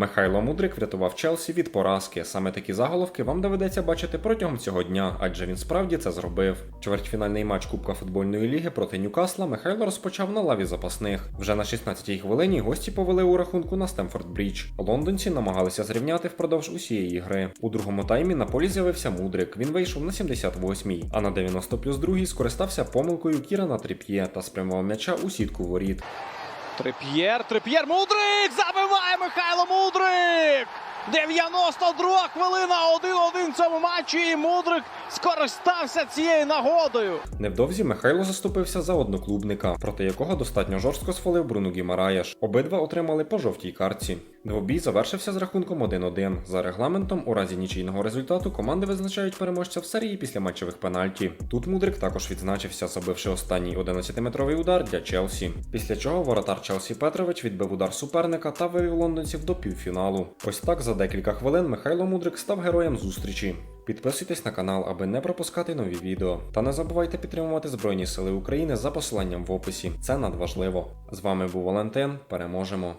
Михайло Мудрик врятував Челсі від поразки. Саме такі заголовки вам доведеться бачити протягом цього дня, адже він справді це зробив. Чвертьфінальний матч Кубка футбольної ліги проти Ньюкасла Михайло розпочав на лаві запасних. Вже на 16-й хвилині гості повели у рахунку на Стемфорд Брідж. Лондонці намагалися зрівняти впродовж усієї гри. У другому таймі на полі з'явився Мудрик. Він вийшов на 78-й, а на 90 плюс 2 скористався помилкою Кірана Тріп'є та спрямував м'яча у сітку воріт. Трип'єр, Трип'єр, Мудрик! Забиває Михайло Мудрик! 92 хвилина, 1-1 в цьому матчі, і Мудрик скористався цією нагодою. Невдовзі Михайло заступився за одноклубника, проти якого достатньо жорстко сфолив Бруну Гімараєш. Обидва отримали по жовтій картці. Двобій завершився з рахунком 1-1. За регламентом, у разі нічийного результату команди визначають переможця в серії після матчевих пенальті. Тут Мудрик також відзначився, забивши останній 11-метровий удар для Челсі. Після чого воротар Челсі Петрович відбив удар суперника та вивів лондонців до півфіналу. Ось так за декілька хвилин Михайло Мудрик став героєм зустрічі. Підписуйтесь на канал, аби не пропускати нові відео. Та не забувайте підтримувати Збройні Сили України за посиланням в описі. Це надважливо. З вами був Валентин. Переможемо!